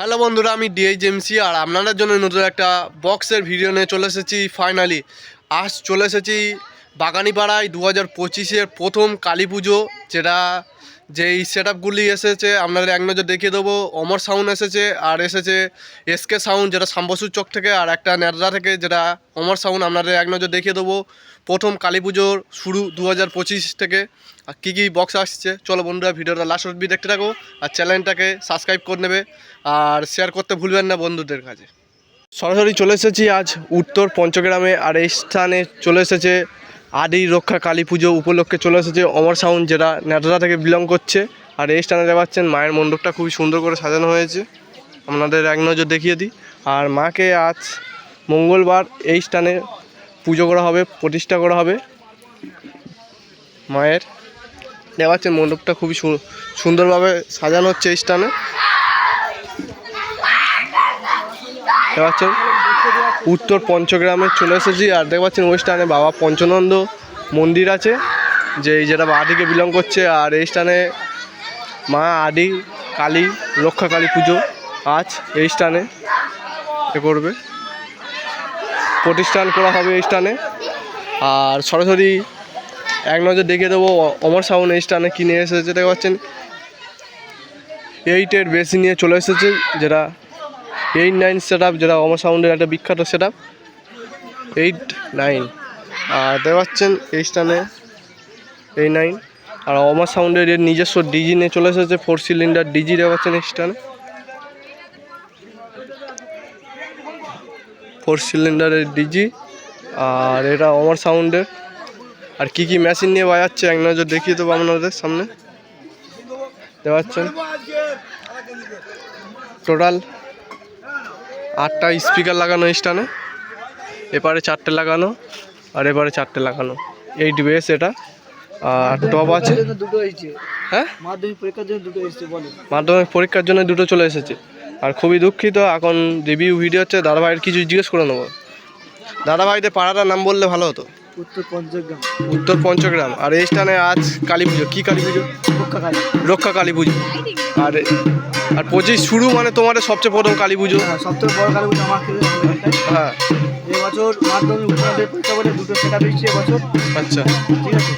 Hello বন্ধুরা, আমি ডিএইচএমসি আর আপনাদের জন্য নতুন একটা বক্সের ভিডিও নিয়ে চলে এসেছি ফাইনালি আজ চলে এসেছি বাগানিপাড়ায় দু হাজার পঁচিশের প্রথম কালী পুজো, যেটা যেই সেট আপগুলি এসেছে, আপনাদের এক নজর দেখিয়ে দেবো। অমর সাউন্ড এসেছে, আর এসেছে এসকে সাউন্ড যেটা শাম্বসুর চক থেকে, আর একটা নেরদা থেকে, যেটা অমর সাউন্ড আপনাদের এক নজর দেখিয়ে দেবো। প্রথম কালী পুজোর শুরু দু হাজার পঁচিশ থেকে। আর কী কী বক্স আসছে, চলো বন্ধুরা, ভিডিওটা লাস্ট অব্দি দেখতে থাকো, আর চ্যানেলটাকে সাবস্ক্রাইব করে নেবে, আর শেয়ার করতে ভুলবেন না বন্ধুদের কাছে। সরাসরি চলে এসেছি আজ উত্তর পঞ্চগ্রামে, আর এই স্থানে চলে এসেছে আদি রক্ষা কালী পুজো উপলক্ষে চলে এসেছে অমর সাউন্ড, যেটা নেটরা থেকে বিলং করছে। আর এই স্থানে দেখতে পাচ্ছেন মায়ের মণ্ডপটা খুবই সুন্দর করে সাজানো হয়েছে। আপনাদের এক নজর দেখিয়ে দিই। আর মাকে আজ মঙ্গলবার এই স্থানে পুজো করা হবে, প্রতিষ্ঠা করা হবে। মায়ের দেখতে পাচ্ছেন মণ্ডপটা খুবই সুন্দরভাবে সাজানো হচ্ছে এই স্থানে। দেখতে পাচ্ছেন উত্তর পঞ্চগ্রামে চলে এসেছি আর দেখতে পাচ্ছেন ওই স্থানে বাবা পঞ্চনন্দ মন্দির আছে, যে যেটা আদিকে বিলং করছে আর এই স্থানে মা আদি, কালী রক্ষা কালী পুজো আজ এই স্থানে এ করবে। প্রতিষ্ঠান করা হবে এই স্থানে। আর সরাসরি এক নজর দেখিয়ে দেবো, অমর সাউন্ড এই স্থানে কিনে এসেছে, দেখতে পাচ্ছেন। এইটের বেশি নিয়ে চলে এসেছে, যেটা এইট নাইন সেট যেটা অমর সাউন্ডের একটা বিখ্যাত সেট এইট নাইন। আর দেখতে পাচ্ছেন এই স্থানে এই নাইন। আর অমর সাউন্ডের এর নিজস্ব ডিজি নিয়ে চলে এসেছে ফোর সিলিন্ডার ডিজি দেখতে পাচ্ছেন এই স্থানে। ফোর সিলিন্ডারের ডিজি আর এটা অমর সাউন্ডের আর কি কি মেশিন নিয়ে বাজাচ্ছে, এক নজর দেখিয়ে দেবো আপনাদের সামনে। দেখতে পাচ্ছেন টোটাল আটটা স্পিকার লাগানো স্টানে এপারে চারটে লাগানো আর এপারে চারটে লাগানো। এইট বেস এটা। আর টপ আছে। হ্যাঁ? মাধ্যমিক পরীক্ষার জন্য দুটো মাধ্যমিক পরীক্ষার দুটো চলে এসেছে। আর খুবই দুঃখিত, এখন রিভিউ ভিডিও হচ্ছে, দাদাভাইয়ের কিছু জিজ্ঞেস করে নেব। দাদাভাইদের পাড়াটার নাম বললে ভালো হতো। উত্তর পঞ্চগ্রাম। উত্তর পঞ্চগ্রাম আর এই স্থানে আজ কালী পুজো। কী কালী পুজো? পক্ষাকালী রক্ষা কালী পুজো। আর আর পঁচিশ শুরু মানে তোমাদের সবচেয়ে প্রথম কালী পুজো। হ্যাঁ সবথেকে বড় কালী পুজো আমার হ্যাঁ। এবছর মাধ্যমিক উচ্চমাধ্যমিক পরীক্ষা করে দুটো সেটা দিচ্ছি এবছর আচ্ছা। ঠিক আছে?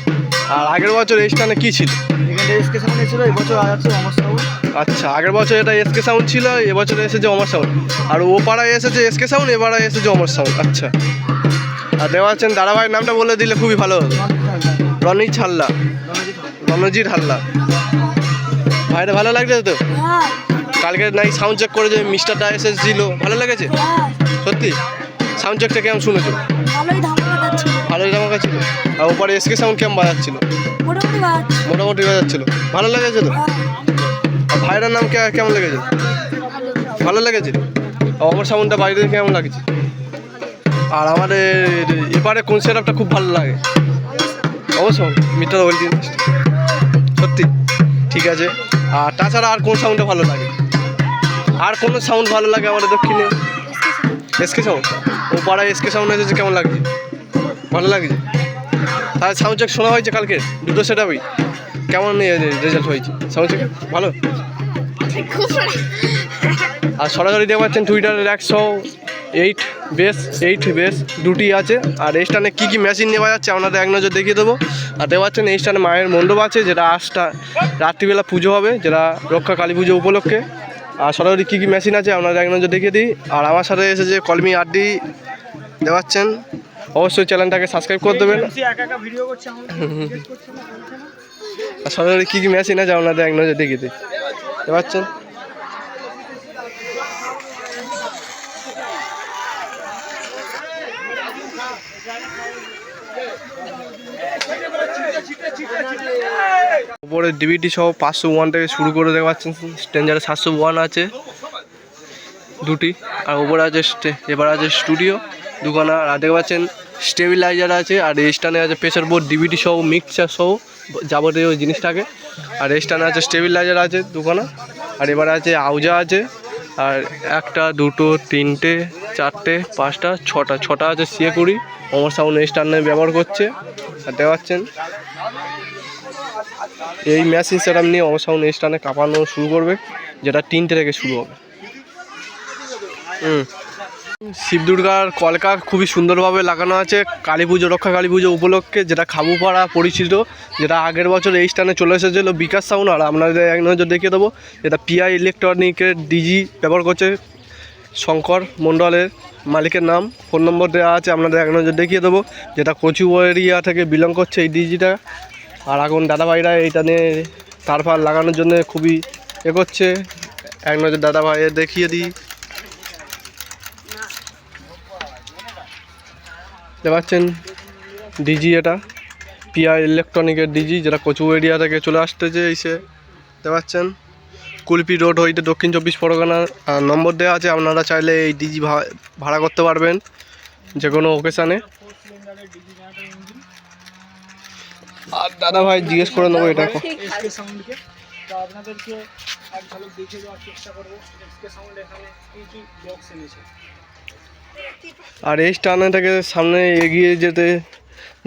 আর আগের বছর এই স্থানে কী ছিল? এখানে এসকে সামনে ছিল এবছর আছে অমর সাহু। আচ্ছা আগের বছর এটা এসকে সাউন্ড ছিল এবছর এসেছে অমর সাউন্ড আর ও পাড়ায় এসেছে এসকে সাউন্ড এবারে এসেছে অমর সাউন্ড আচ্ছা। আর দেওয়া আছেন দাদাভাইয়ের নামটা বলে দিলে খুবই ভালো হতো রনি ছাল্লা রণজিৎ হাল্লা ভাইটা ভালো লাগছে তো? কালকে নাই সাউন্ড চেক করে যে মিস্টারটা এসেছিল। ভালো লেগেছে? সত্যি? সাউন্ড চেকটা কেমন শুনেছো? ভালোই ধামাকা ছিল। আর ওপরে এসকে সাউন্ড কেমন বাজাচ্ছিল? মোটামুটি বাজাচ্ছিল। ভালো লেগেছে তো? আর ভাইয়ের নাম কে- কেমন লেগেছে? ভালো লেগেছে? আর আমার সাউন্ডটা বাইরে কেমন লাগছে? আর আমাদের এবারে কোন সেটআপটা খুব ভালো লাগে? অবশ্যই। মিটার বলছি সত্যি। ঠিক আছে। আর তাছাড়া আর কোন সাউন্ডটা ভালো লাগে? আর কোন সাউন্ড ভালো লাগে আমাদের দক্ষিণে? এসকে সাউন্ড ও পাড়ায় এসকে সাউন্ড এসেছে, কেমন লাগছে? ভালো লাগছে? তাহলে সাউন্ড চেক শোনা হয়েছে কালকে? দুটো সেটআপই কেমন রেজাল্ট হয়েছে? সাউন্ড চেক ভালো? আর সরাসরি দেখতে পাচ্ছেন টুইটারের একশো এইট বেস এইট বেস দুটি আছে। আর এই স্টানে কী কী মেশিন নেওয়া যাচ্ছে, আপনাদের এক নজর দেখিয়ে দেবো। আর পাচ্ছেন এই স্টানে মায়ের মণ্ডপ আছে, যেটা আজটা রাত্রিবেলা পুজো হবে, যেটা রক্ষা কালী পুজো উপলক্ষে। আর সরাসরি কী কী মেশিন আছে, আপনাদের এক নজর দেখিয়ে দিই। আর আমার সাথে এসেছে কলমি আড্ডি দেখতে পাচ্ছেন অবশ্যই চ্যানেলটাকে সাবস্ক্রাইব করে দেবেন। আর সরাসরি কী কী মেশিন আছে, আপনাদের এক নজর দেখিয়ে দিই। দেখতে উপরে ডিভিডি সহ পাঁচশো ওয়ান থেকে শুরু করে দেখতে পাচ্ছেন স্ট্যান্ডারে সাতশো ওয়ান আছে। দুটি। আর উপরে আছে এবার আছে স্টুডিও দুখানা, আর দেখতে পাচ্ছেন স্টেবিলাইজার আছে, আর স্টানে আছে প্রেসার বোর্ড ডিভিডি সহ মিক্সার সহ যাবতীয় জিনিস থাকে আর স্টানে আছে স্টেবিলাইজার আছে দুখানা। আর এবারে আছে আউজা আছে। আর একটা, দুটো, তিনটে, চারটে, পাঁচটা, ছটা। ছটা আছে সিএ কুড়ি। অমর সাউন্ড স্টানে ব্যবহার করছে। আর দেখতে পাচ্ছেন এই মেশিন সেট নিয়ে অমর সাউন্ড এই স্টানে কাঁপানো শুরু করবে, যেটা তিনটে থেকে শুরু হবে। হুম। শিব দুর্গার কলকা খুবই সুন্দরভাবে লাগানো আছে, কালী পুজো, রক্ষা কালী পুজো উপলক্ষে, যেটা খাবুপাড়া পরিচিত, যেটা আগের বছর এই স্থানে চলে এসেছিল বিকাশ সাউন্ড, আর আপনাদের এক নজর দেখিয়ে দেবো, যেটা পিআই ইলেকট্রনিকের ডিজি ব্যবহার করছে শঙ্কর মণ্ডলের মালিকের নাম। ফোন নম্বর দেওয়া আছে, আপনাদের এক নজর দেখিয়ে দেবো, যেটা কচু এরিয়া থেকে বিলং করছে এই ডিজিটা আর এখন দাদাভাইরা এইটা নিয়ে তার ফার লাগানোর জন্য খুবই এ করছে। এক নজর দাদাভাইয়ের দেখিয়ে দিই। দেখতে পাচ্ছেন? ডিজি এটা। পিআই ইলেকট্রনিকের ডিজি, যেটা কচু এরিয়া থেকে চলে আসতেছে এসে। দেখতে পাচ্ছেন? কুলপি রোড হইতে দক্ষিণ চব্বিশ পরগনা নম্বর দেওয়া আছে। আপনারা চাইলে এই ডিজি ভাড়া করতে পারবেন যে কোনো ওকেশানে আর দাদা ভাই জিজ্ঞেস করে নেব এটা সাউন্ডকে তো আপনাদেরকে এক ঝলক দেখিয়ে দেওয়ার চেষ্টা করব। এসকে সাউন্ড এখানে কি কি বক্স এনেছে? আর এই স্টানে থেকে সামনে এগিয়ে যেতে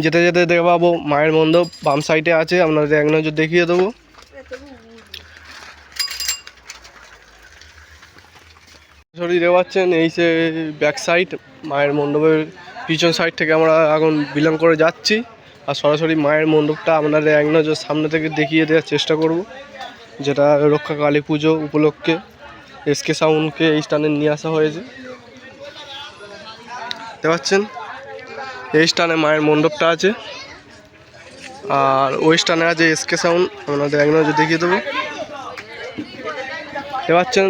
যেতে যেতে দেখতে পাবো মায়ের মণ্ডপ বাম সাইডে আছে আপনাদের এক নজর দেখিয়ে দেবো। সরি দেখতে পাচ্ছেন এই যে ব্যাক সাইড মায়ের মণ্ডপের পিছন সাইড থেকে আমরা এখন বিলং করে যাচ্ছি। আর সরাসরি মায়ের মণ্ডপটা আপনাদের এক নজর সামনে থেকে দেখিয়ে দেওয়ার চেষ্টা করব। যেটা রক্ষা কালী পুজো উপলক্ষে এসকে সাউন্ডকে এই স্টানে নিয়ে আসা হয়েছে। দেখতে পাচ্ছেন? এই স্টানে মায়ের মণ্ডপটা আছে। আর ওই স্টানে আছে এসকে সাউন্ড, আপনাদের এক নজর দেখিয়ে দেবো। দেখতে পাচ্ছেন?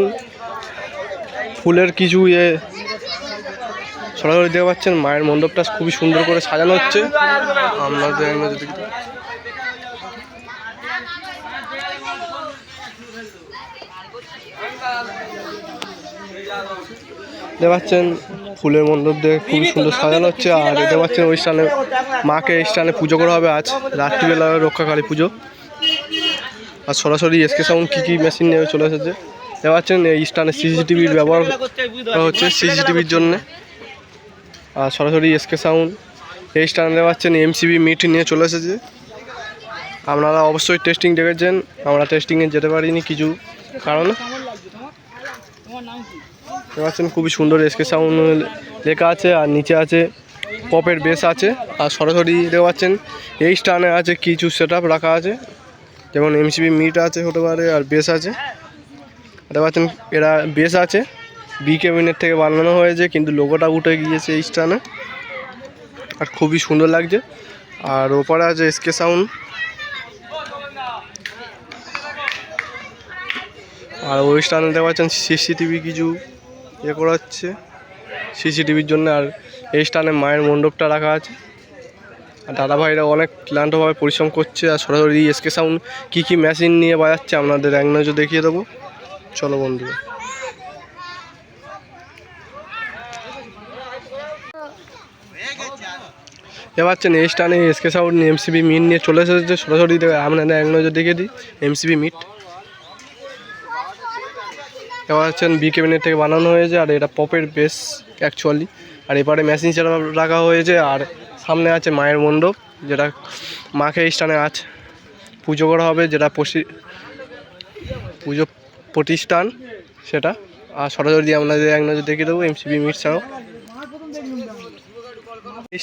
ফুলের কিছু ইয়ে সরাসরি দেখতে পাচ্ছেন, মায়ের মণ্ডপটা খুবই সুন্দর করে সাজানো হচ্ছে। আপনাদের। দেখতে পাচ্ছেন, ফুলের মণ্ডপ দিয়ে খুবই সুন্দর সাজানো হচ্ছে। আর দেখতে পাচ্ছেন, ওই স্থানে মাকে এই স্থানে পুজো করা হবে আজ, রাত্রিবেলা রক্ষা কালী পুজো। আর সরাসরি এসকে সাউন্ড কী কী মেশিন নিয়ে চলে এসেছে। দেখতে পাচ্ছেন, এই স্থানে সিসিটিভির ব্যবহার হচ্ছে সিসিটিভির জন্য। আর সরাসরি এসকে সাউন্ড এই দেখতে পাচ্ছেন এমসিবি মিট নিয়ে চলে এসেছে। আপনারা অবশ্যই টেস্টিং দেখেছেন, আমরা টেস্টিংয়ে যেতে পারিনি কিছু কারণ। পাচ্ছেন খুবই সুন্দর এসকে সাউন্ড লেখা আছে আর নিচে আছে পপের বেস আছে। আর সরাসরি দেখতে পাচ্ছেন এই স্টানে আছে কিছু সেট রাখা আছে। যেমন এমসিবি মিট আছে হতে পারে আর বেস আছে। দেখতে পাচ্ছেন এরা বেস আছে। বি কেবিনের থেকে বানানো হয়েছে, কিন্তু লোগোটা উঠে গিয়েছে এই স্টানে আর খুবই সুন্দর লাগছে। আর ওপারে আছে এসকে সাউন্ড আর ওই স্টানে দেখতে পাচ্ছেন সিসিটিভি কিছু ইয়ে করা হচ্ছে সিসিটিভির জন্য আর এই স্থানে মায়ের মণ্ডপটা রাখা আছে। আর দাদাভাইরা অনেক ক্লান্তভাবে পরিশ্রম করছে, আর সরাসরি এসকে সাউন্ড কী কী মেশিন নিয়ে বাজাচ্ছে আপনাদের এক নজর দেখিয়ে দেবো। চলো বন্ধুরা। এবার পাচ্ছেন, এই স্টানে এসকে সাউন্ড এমসিবি মিট নিয়ে চলে এসেছে। সরাসরি দেখে আপনাদের এক নজর দেখিয়ে দিই এমসিবি মিট। এবার হচ্ছেন বি ক্যাবিনেট থেকে বানানো হয়েছে, আর এটা পপের বেস অ্যাকচুয়ালি আর এপারে মেশিন সেট রাখা হয়েছে, আর সামনে আছে মায়ের মণ্ডপ, যেটা মাকে এই স্থানে আছে পুজো করা হবে, যেটা পুজো প্রতিষ্ঠান সেটা। আর সরাসরি আপনাদের এক নজর দেখিয়ে দেবো এমসিবি মিট ছাড়াও।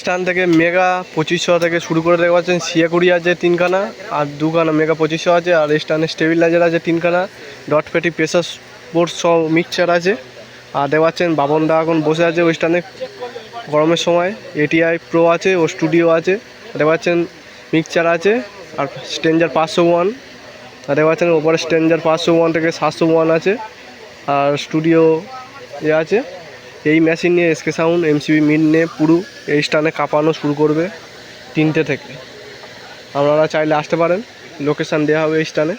স্থান থেকে মেগা পঁচিশশো থেকে শুরু করে দেখতে পাচ্ছেন সিয়াকুড়ি আছে তিনখানা, আর দুখানা মেগা পঁচিশশো আছে, আর স্থানে স্টেবিলাইজার আছে তিনখানা, ডট পেটি প্রেসার স্পোর্টস সব মিক্সচার আছে, আর দেখতে পাচ্ছেন বাবনদা এখন বসে আছে ওই স্থানে গরমের সময় এটিআই প্রো আছে, ও স্টুডিও আছে দেখতে পাচ্ছেন মিক্সচার আছে, আর স্টেঞ্জার পাঁচশো ওয়ান, আর দেখতে পাচ্ছেন ওপরে স্টেঞ্জার পাঁচশো ওয়ান থেকে সাতশো ওয়ান আছে, আর স্টুডিও এ আছে। এই মেশিন নিয়ে এসকে সাউন্ড এমসিবি মিড নিয়ে পুরো এই স্টানে কাঁপানো শুরু করবে তিনটে থেকে। আপনারা চাইলে আসতে পারেন লোকেশান দেওয়া হবে এই স্টানে